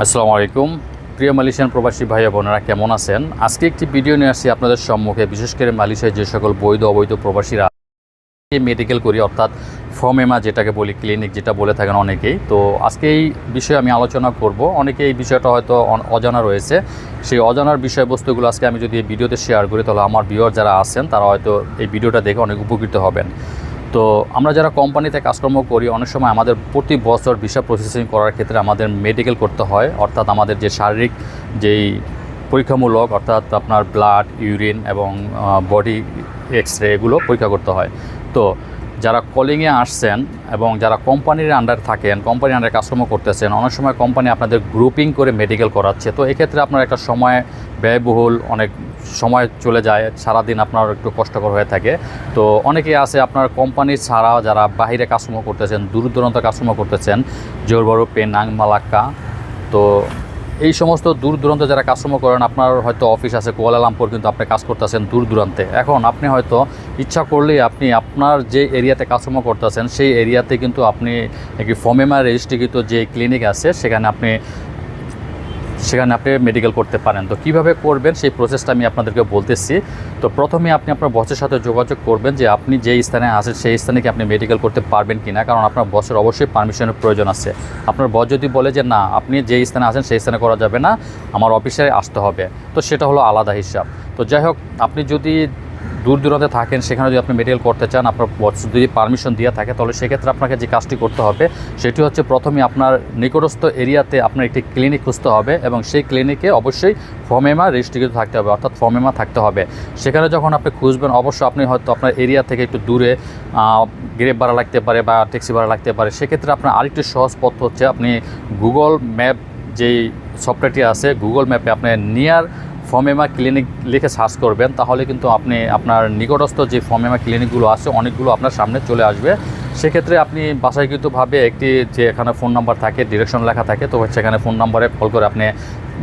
আসসালামু আলাইকুম। প্রিয় মালয়েশিয়ান প্রবাসী ভাই বোনেরা, কেমন আছেন? আজকে একটি ভিডিও নিয়ে আসছি আপনাদের সম্মুখে। বিশেষ করে মালয়েশিয়ায় যে সকল বৈধ অবৈধ প্রবাসীরা মেডিকেল করি, অর্থাৎ ফমেমা যেটাকে বলি ক্লিনিক যেটা বলে থাকেন অনেকেই। তো আজকে এই বিষয়ে আমি আলোচনা করব। অনেকে এই বিষয়টা হয়তো অজানা রয়েছে। সেই অজানার বিষয়বস্তুগুলো আজকে আমি যদি ভিডিওতে শেয়ার করি, তাহলে আমার ভিউয়ার যারা আছেন, তারা হয়তো এই ভিডিওটা দেখে অনেক উপকৃত হবেন। তো আমরা যারা কোম্পানিতে কাজকর্ম করি, অনেক সময় আমাদের প্রতি বছর ভিসা প্রসেসিং করার ক্ষেত্রে আমাদের মেডিকেল করতে হয়। অর্থাৎ আমাদের যে শারীরিক যেই পরীক্ষামূলক, অর্থাৎ আপনার ব্লাড ইউরিন এবং বডি এক্স রে এগুলো পরীক্ষা করতে হয়। তো যারা কলিংয়ে আসছেন এবং যারা কোম্পানির আন্ডার থাকেন কোম্পানির আন্ডারে কাজকর্ম করতেছেন, অনেক সময় কোম্পানি আপনাদের গ্রুপিং করে মেডিকেল করাচ্ছে। তো এক্ষেত্রে আপনার একটা সময় ব্যয়বহুল, অনেক সময় চলে যায়, সারাদিন আপনার একটু কষ্টকর হয়ে থাকে। তো অনেকে আছে আপনার কোম্পানি ছাড়া যারা বাইরে কাজকর্ম করতেছেন দূর দূরান্ত কাজকর্ম করতেছেন, জোরবড় পেনাং মালাক্কা, তো এই সমস্ত দূর দূরান্তে যারা কাজকর্ম করেন, আপনার হয়তো অফিস আছে কুয়ালালামপুর কিন্তু আপনি কাজ করতেছেন দূর দূরান্তে। এখন আপনি হয়তো ইচ্ছা করলেই আপনি আপনার যে এরিয়াতে কাজকর্ম করতেছেন, সেই এরিয়াতে কিন্তু আপনি নাকি ফমেমা রেজিস্ট্রিকৃত যে ক্লিনিক আছে, সেখানে আপনি সেখানে আপনি মেডিকেল করতে পারেন। তো কীভাবে করবেন সেই প্রসেসটা আমি আপনাদেরকে বলতেছি। তো প্রথমে আপনি আপনার বসের সাথে যোগাযোগ করবেন যে আপনি যে স্থানে আসেন সেই স্থানে কি আপনি মেডিকেল করতে পারবেন কি না কারণ আপনার বসের অবশ্যই পারমিশনের প্রয়োজন আছে। আপনার বস যদি বলে যে, না, আপনি যে স্থানে আসেন সেই স্থানে করা যাবে না, আমার অফিসে আসতে হবে। তো সেটা হলো আলাদা হিসাব। তো যাই হোক, আপনি যদি দূর দূরান্তে থাকেন, সেখানে যদি আপনি মেডিকেল করতে চান, আপনার যদি পারমিশন দিয়ে থাকে, তাহলে সেক্ষেত্রে আপনাকে যে কাজটি করতে হবে, সেটি হচ্ছে প্রথমে আপনার নিকটস্থ এরিয়াতে আপনার একটি ক্লিনিক খুঁজতে হবে এবং সেই ক্লিনিকে অবশ্যই ফর্মেমা রেজিস্ট্রিকৃত থাকতে হবে, অর্থাৎ ফর্মেমা থাকতে হবে। সেখানে যখন আপনি খুঁজবেন, অবশ্যই আপনি হয়তো আপনার এরিয়া থেকে একটু দূরে গ্রেপ ভাড়া লাগতে পারে বা ট্যাক্সি ভাড়া লাগতে পারে, সেক্ষেত্রে আপনার আরেকটি সহজ পথ হচ্ছে আপনি গুগল ম্যাপ যেই সফটওয়্যারটি আছে গুগল ম্যাপে আপনি নিয়ার ফমেমা ক্লিনিক লিখে সার্চ করবেন, তাহলে কিন্তু আপনি আপনার নিকটস্থ যে ফমেমা ক্লিনিকগুলো আছে, অনেকগুলো আপনার সামনে চলে আসবে। সেক্ষেত্রে আপনি বাসাইকৃতভাবে একটি যে এখানে ফোন নাম্বার থাকে ডিরেকশন লেখা থাকে, তো সেখানে ফোন নাম্বারে কল করে আপনি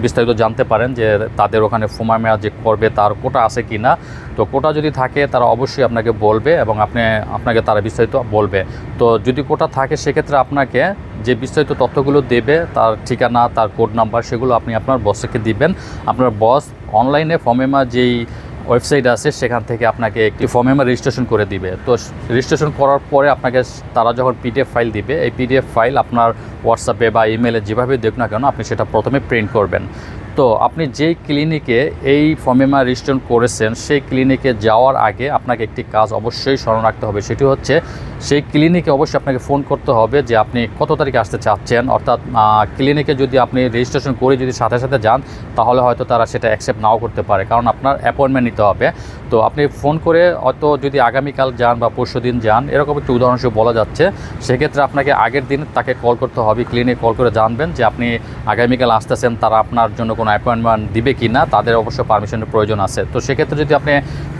বিস্তারিত জানতে পারেন যে তাদের ওখানে ফোমামেয়া যে করবে, তার কোটা আছে কি না তো কোটা যদি থাকে, তারা অবশ্যই আপনাকে বলবে এবং আপনি, আপনাকে তারা বিস্তারিত বলবে। তো যদি কোটা থাকে, সেক্ষেত্রে আপনাকে যে বিস্তারিত তথ্যগুলো দেবে, তার ঠিকানা, তার কোড নাম্বার সেগুলো আপনি আপনার বসকে দিবেন। আপনার বস অনলাইনে ফমেমা যেই ওয়েবসাইট আছে, সেখান থেকে আপনাকে একটি ফর্মে রেজিস্ট্রেশন করে দিবে। তো রেজিস্ট্রেশন করার পরে আপনাকে তারা যখন পিডিএফ ফাইল দিবে, এই পিডিএফ ফাইল আপনার হোয়াটসঅ্যাপে বা ইমেলে যেভাবে দেখুন না কেন, আপনি সেটা প্রথমে প্রিন্ট করবেন। তো আপনি যেই ক্লিনিকে এই ফর্মেমা রেজিস্ট্রেশন করেছেন, সেই ক্লিনিকে যাওয়ার আগে আপনাকে একটি কাজ অবশ্যই স্মরণ রাখতে হবে, সেটি হচ্ছে সেই ক্লিনিকে অবশ্যই আপনাকে ফোন করতে হবে যে আপনি কত তারিখে আসতে চাচ্ছেন। অর্থাৎ ক্লিনিকে যদি আপনি রেজিস্ট্রেশন করে যদি সাথে সাথে যান, তাহলে হয়তো তারা সেটা অ্যাকসেপ্ট নাও করতে পারে। কারণ আপনার অ্যাপয়েন্টমেন্ট নিতে হবে। তো আপনি ফোন করে হয়তো যদি আগামীকাল যান বা পরশু দিন যান, এরকম একটি উদাহরণস্বরূপ বলা যাচ্ছে। সেক্ষেত্রে আপনাকে আগের দিন তাকে কল করতে হবে ক্লিনিক কল করে জানবেন যে আপনি আগামীকাল আসতেছেন, তারা আপনার জন্য কোনো অ্যাপয়েন্টমেন্ট দিবে কি না তাদের অবশ্য পারমিশনের প্রয়োজন আছে। তো সেক্ষেত্রে যদি আপনি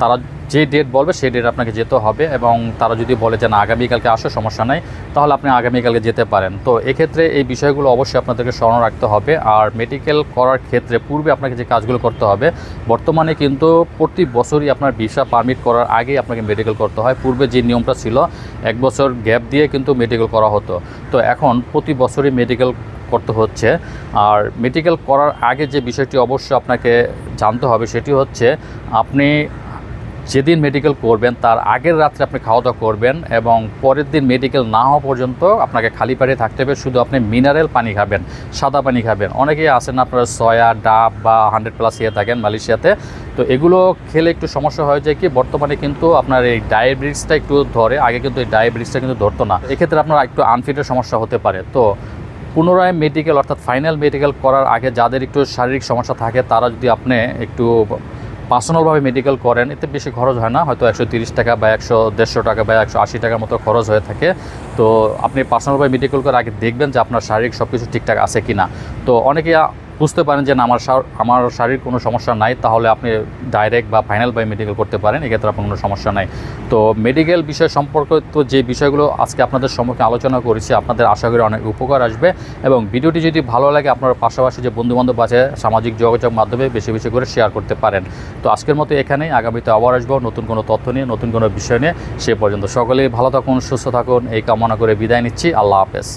তারা যে ডেট বলবে, সেই ডেট আপনাকে যেতে হবে এবং তারা যদি বলে যে না, আগামীকালকে আসো, সমস্যা নাই, তাহলে আপনি আগামীকালকে যেতে পারেন। তো এক্ষেত্রে এই বিষয়গুলো অবশ্যই আপনাদেরকে স্মরণ রাখতে হবে। আর মেডিকেল করার ক্ষেত্রে পূর্বে আপনাকে যে কাজগুলো করতে হবে, বর্তমানে কিন্তু প্রতি বছরই আপনার ভিসা পারমিট করার আগেই আপনাকে মেডিকেল করতে হয়। পূর্বে যে নিয়মটা ছিল, এক বছর গ্যাপ দিয়ে কিন্তু মেডিকেল করা হতো। তো এখন প্রতি বছরই মেডিকেল করতে হচ্ছে। আর মেডিকেল করার আগে যে বিষয়টি অবশ্যই আপনাকে জানতে হবে, সেটি হচ্ছে আপনি যেদিন মেডিকেল করবেন, তার আগের রাত্রে আপনি খাওয়া দাওয়া করবেন এবং পরের দিন মেডিকেল না হওয়া পর্যন্ত আপনাকে খালি পাড়ে থাকতে হবে। শুধু আপনি মিনারেল পানি খাবেন, সাদা পানি খাবেন। অনেকেই আছেন আপনারা সয়া ডাব বা হান্ড্রেড প্লাস ইয়ে থাকেন মালয়েশিয়াতে। তো এগুলো খেলে একটু সমস্যা হয়ে যায় কি, বর্তমানে কিন্তু আপনার এই ডায়াবেটিসটা একটু ধরে, আগে কিন্তু এই ডায়াবেটিসটা কিন্তু ধরতো না। এক্ষেত্রে আপনার একটু আনফিটের সমস্যা হতে পারে। তো পুনরায় মেডিকেল অর্থাৎ ফাইনাল মেডিকেল করার আগে যাদের একটু শারীরিক সমস্যা থাকে, তারা যদি আপনি একটু পার্সোনালভাবে মেডিকেল করেন, এতে বেশি খরচ হয় না, হয়তো একশো তিরিশ টাকা বা একশো দেড়শো টাকা বা একশো আশি টাকার মতো খরচ হয়ে থাকে। তো আপনি পার্সোনালভাবে মেডিকেল করে আগে দেখবেন যে আপনার শারীরিক সব কিছু ঠিকঠাক আছে কি না তো অনেকে বুঝতে পারেন যে না, আমার আমার শারীরিক কোনো সমস্যা নাই, তাহলে আপনি ডাইরেক্ট বা ফাইনাল বাই মেডিকেল করতে পারেন, এক্ষেত্রে আপনার কোনো সমস্যা নাই। তো মেডিকেল বিষয় সম্পর্কিত যে বিষয়গুলো আজকে আপনাদের সম্মুখে আলোচনা করেছি, আপনাদের আশা করি অনেক উপকার আসবে এবং ভিডিওটি যদি ভালো লাগে, আপনার পাশাপাশি যে বন্ধুবান্ধব আছে, সামাজিক যোগাযোগ মাধ্যমে বেশি বেশি করে শেয়ার করতে পারেন। তো আজকের মতো এখানেই, আগামীতে আবার আসব নতুন কোনো তথ্য নিয়ে, নতুন কোনো বিষয় নিয়ে, সে পর্যন্ত সকলেই ভালো থাকুন, সুস্থ থাকুন, এই কামনা করে বিদায় নিচ্ছি, আল্লাহ হাফেজ।